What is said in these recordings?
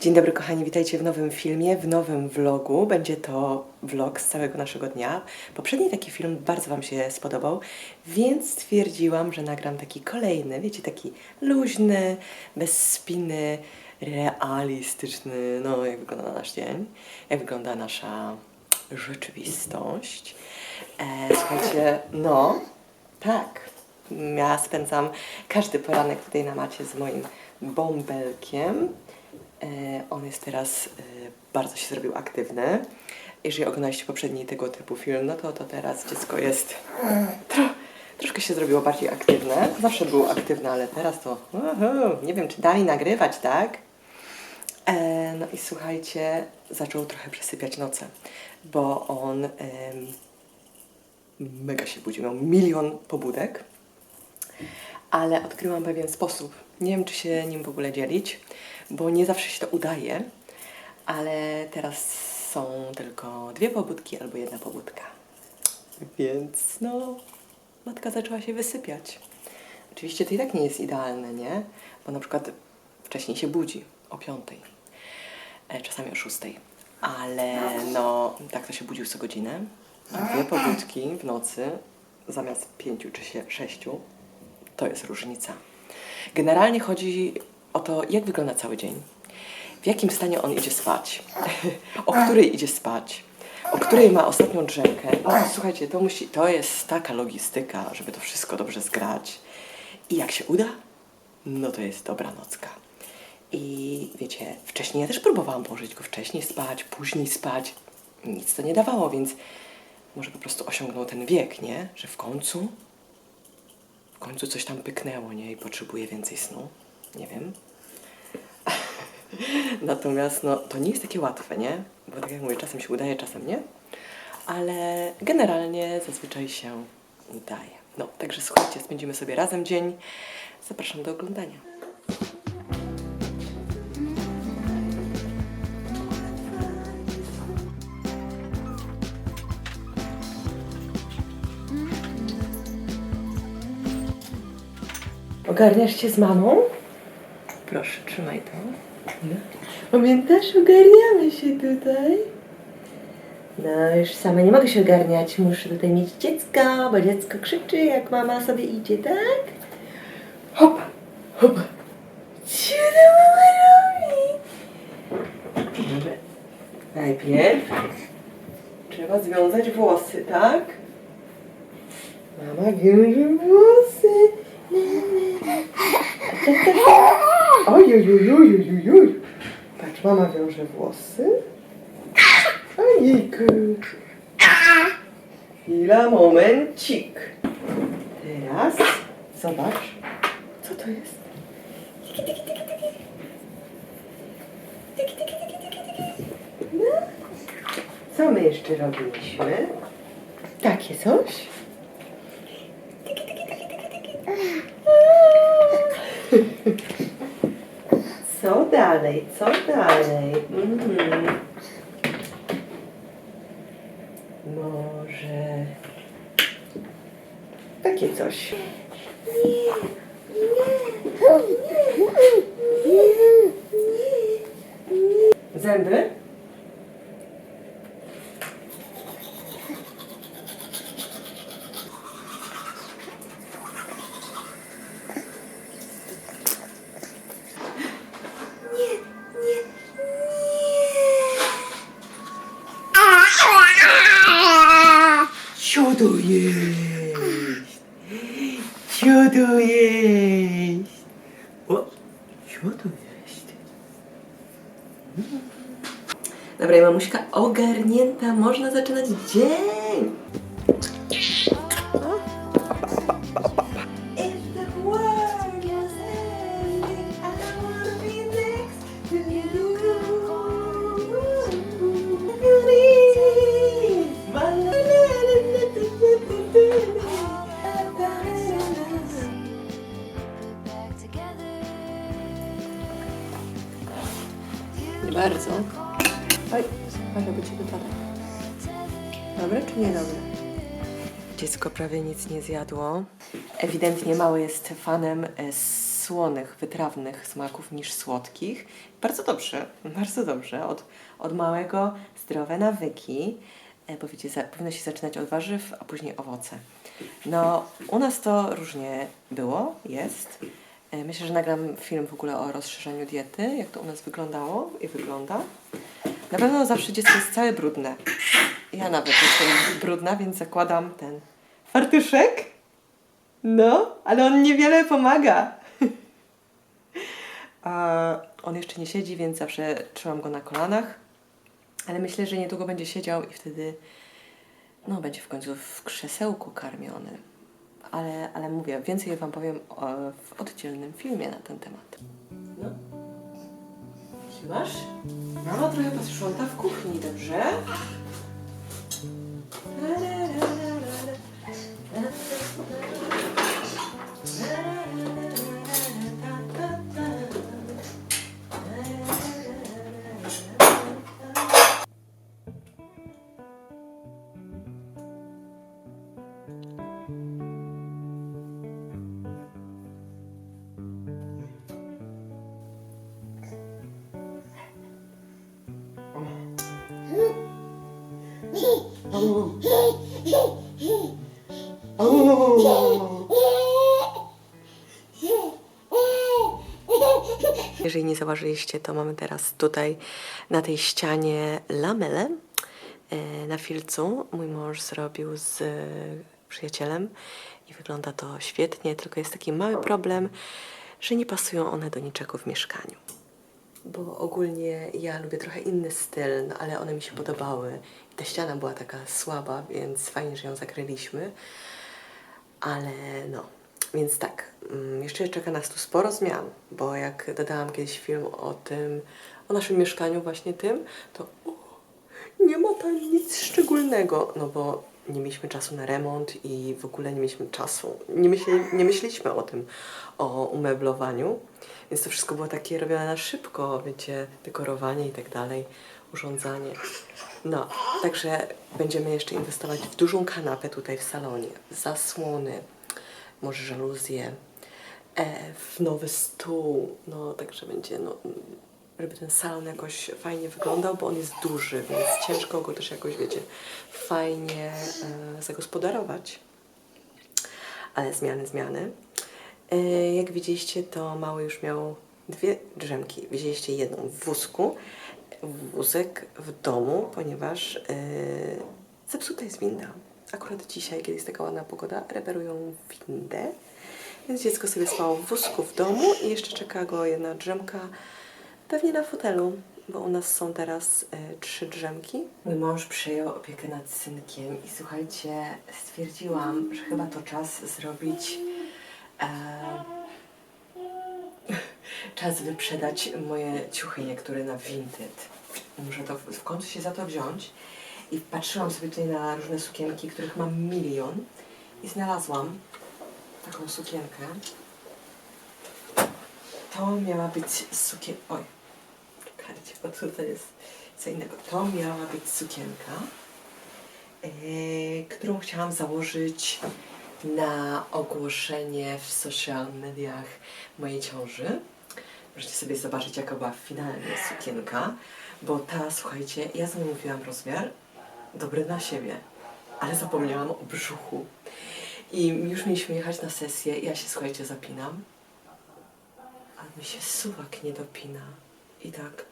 Dzień dobry kochani, witajcie w nowym filmie, w nowym vlogu. Będzie to vlog z całego naszego dnia. Poprzedni taki film bardzo Wam się spodobał, więc stwierdziłam, że nagram taki kolejny, wiecie, taki luźny, bez spiny, realistyczny, no jak wygląda nasz dzień, jak wygląda nasza rzeczywistość. E, słuchajcie, no, tak, ja spędzam każdy poranek tutaj na macie z moim bąbelkiem. E, on jest teraz e, bardzo się zrobił aktywny. Jeżeli oglądaliście poprzedni tego typu film, no to, to teraz dziecko jest tro, troszkę się zrobiło bardziej aktywne. Zawsze było aktywne, ale teraz to uhu, nie wiem, czy dalej nagrywać, tak? E, no i słuchajcie, zaczął trochę przesypiać noce, bo on mega się budził, miał milion pobudek ale odkryłam pewien sposób. Nie wiem, czy się nim w ogóle dzielić, bo nie zawsze się to udaje, ale teraz są tylko dwie pobudki albo jedna pobudka. Więc no, matka zaczęła się wysypiać. Oczywiście to i tak nie jest idealne, nie? Bo na przykład wcześniej się budzi o piątej, e, czasami o szóstej, ale no, tak to się budził co godzinę. Dwie pobudki w nocy zamiast pięciu czy sześciu to jest różnica. Generalnie chodzi o to, jak wygląda cały dzień, w jakim stanie on idzie spać, o której idzie spać, o której ma ostatnią drzemkę. No, słuchajcie, to, musi, to jest taka logistyka, żeby to wszystko dobrze zgrać. I jak się uda, no to jest dobra nocka. I wiecie, wcześniej ja też próbowałam położyć go wcześniej spać, później spać. Nic to nie dawało, więc może po prostu osiągnął ten wiek, nie? Że w końcu w końcu coś tam pyknęło, nie? I potrzebuje więcej snu. Nie wiem. Natomiast no, to nie jest takie łatwe, nie? Bo tak jak mówię, czasem się udaje, czasem nie. Ale generalnie zazwyczaj się udaje. No, także słuchajcie, spędzimy sobie razem dzień. Zapraszam do oglądania. Ogarniasz się z mamą? Proszę, trzymaj to. Pamiętasz, ogarniamy się tutaj. No, już sama nie mogę się ogarniać. Muszę tutaj mieć dziecko, bo dziecko krzyczy, jak mama sobie idzie, tak? Hop, hop. Co ta mama robi? Najpierw trzeba związać włosy, tak? Mama wiąże włosy. Oj, oj, oj, oj. Patrz, mama wiąże włosy. Ojejku. Chwila, momencik. Teraz zobacz, co to jest. Tiki, tiki, tiki. Tiki, tiki, tiki, tiki, tiki. No. Co my jeszcze robiliśmy? Takie coś. Tiki, tiki, tiki, tiki, tiki co dalej, co dalej? Mm. Może takie coś. Nie, nie, nie, nie, nie, nie. Zęby? To jest? Co to jest? O, co to jest? Dobra, i mamuśka ogarnięta, można zaczynać dzień. Nie bardzo. Oj, może być wypada. Dobre czy niedobre? Dziecko prawie nic nie zjadło. Ewidentnie mały jest fanem e, słonych, wytrawnych smaków niż słodkich. Bardzo dobrze, bardzo dobrze. Od, od małego zdrowe nawyki, e, bo wiecie, za, powinno się zaczynać od warzyw, a później owoce. No, u nas to różnie było, jest. E, Myślę, że nagram film w ogóle o rozszerzeniu diety, jak to u nas wyglądało i wygląda. Na pewno zawsze dziecko jest całe brudne. Ja nawet jestem brudna, więc zakładam ten fartuszek. No, ale on niewiele pomaga. A on jeszcze nie siedzi, więc zawsze trzymam go na kolanach. Ale myślę, że niedługo będzie siedział i wtedy no, będzie w końcu w krzesełku karmiony. Ale, ale mówię, więcej Wam powiem o, w oddzielnym filmie na ten temat. No. Masz? Mama trochę posprząta w kuchni, dobrze? Jeżeli nie zauważyliście, to mamy teraz tutaj na tej ścianie lamelę e, na filcu. Mój mąż zrobił z e, przyjacielem i wygląda to świetnie, tylko jest taki mały problem, że nie pasują one do niczego w mieszkaniu. Bo ogólnie ja lubię trochę inny styl, no ale one mi się podobały. Ta ściana była taka słaba, więc fajnie, że ją zakryliśmy. Ale no, więc tak, mm, jeszcze czeka nas tu sporo zmian, bo jak dodałam kiedyś film o tym, o naszym mieszkaniu właśnie tym, to nie ma tam nic szczególnego, no bo nie mieliśmy czasu na remont i w ogóle nie mieliśmy czasu, nie, myśli, nie myśleliśmy o tym, o umeblowaniu, więc to wszystko było takie robione na szybko, wiecie, dekorowanie i tak dalej, urządzanie. No, także będziemy jeszcze inwestować w dużą kanapę tutaj w salonie, zasłony, może żaluzje, e, w nowy stół, no także będzie, no, żeby ten salon jakoś fajnie wyglądał, bo on jest duży, więc ciężko go też jakoś, wiecie, fajnie e, zagospodarować. Ale zmiany, zmiany. E, jak widzieliście, to mały już miał dwie drzemki. Widzieliście jedną w wózku, wózek w domu, ponieważ e, zepsuta jest winda. Akurat dzisiaj, kiedy jest taka ładna pogoda, reperują windę. Więc dziecko sobie spało w wózku w domu i jeszcze czeka go jedna drzemka, pewnie na fotelu, bo u nas są teraz e, trzy drzemki. Mój mąż przejął opiekę nad synkiem i słuchajcie, stwierdziłam, że chyba to czas zrobić. E, czas wyprzedać moje ciuchy niektóre na Vinted. Muszę to w, końcu się za to wziąć. I patrzyłam sobie tutaj na różne sukienki, których mam milion i znalazłam taką sukienkę. To miała być sukien... Oj, bo tutaj jest co innego. To miała być sukienka, yy, którą chciałam założyć na ogłoszenie w social mediach mojej ciąży. Możecie sobie zobaczyć, jaka była finalnie sukienka, bo ta, słuchajcie, ja zamówiłam rozmiar dobry na siebie, ale zapomniałam o brzuchu. I już mieliśmy jechać na sesję, ja się, słuchajcie, zapinam, ale mi się suwak nie dopina. I tak,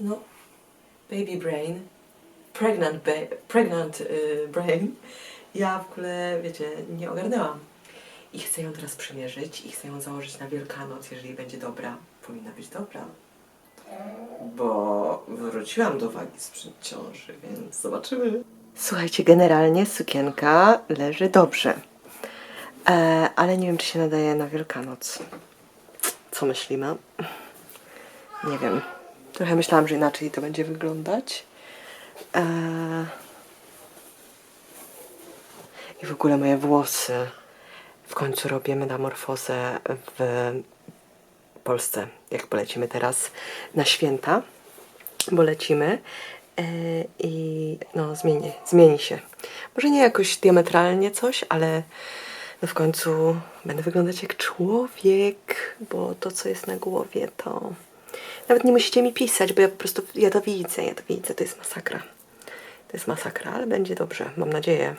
no, baby brain, pregnant, pregnant y, brain. Ja w ogóle, wiecie, nie ogarnęłam. I chcę ją teraz przymierzyć i chcę ją założyć na Wielkanoc, jeżeli będzie dobra. Powinna być dobra. Bo wróciłam do wagi sprzed ciąży, więc zobaczymy. Słuchajcie, generalnie sukienka leży dobrze. E, ale nie wiem, czy się nadaje na Wielkanoc. Co myślimy? Nie wiem. Trochę myślałam, że inaczej to będzie wyglądać. E, I w ogóle moje włosy. W końcu robię metamorfozę w Polsce. jak polecimy teraz na święta, bo lecimy e, i no zmieni, zmieni się. Może nie jakoś diametralnie coś, ale no w końcu będę wyglądać jak człowiek, bo to, co jest na głowie, to nawet nie musicie mi pisać, bo ja po prostu, ja to widzę, ja to widzę, to jest masakra. To jest masakra, ale będzie dobrze, mam nadzieję.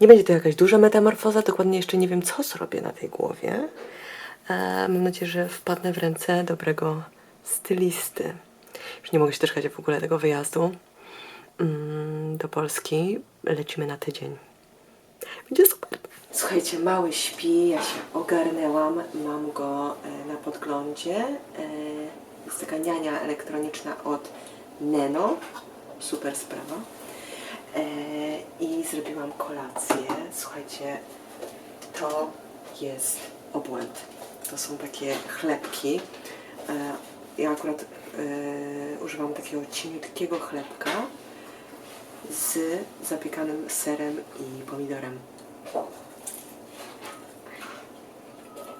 Nie będzie to jakaś duża metamorfoza, dokładnie jeszcze nie wiem, co zrobię na tej głowie. E, mam nadzieję, że wpadnę w ręce dobrego stylisty. Już nie mogę się doczekać w ogóle tego wyjazdu mm, do Polski. Lecimy na tydzień. Będzie super. Słuchajcie, mały śpi, ja się ogarnęłam, mam go e, na podglądzie. E, jest taka niania elektroniczna od Neno, super sprawa. E, I zrobiłam kolację. Słuchajcie, to jest obłęd. To są takie chlebki. E, ja akurat e, używam takiego cieniutkiego chlebka z zapiekanym serem i pomidorem.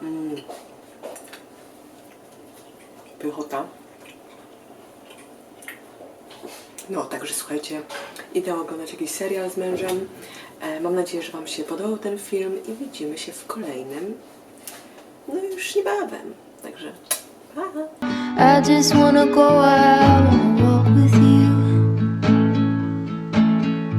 Mm. Pychota. No, także słuchajcie, idę oglądać jakiś serial z mężem. E, mam nadzieję, że Wam się podobał ten film i widzimy się w kolejnym. No już niebawem. Także pa! I just wanna go out and walk with you.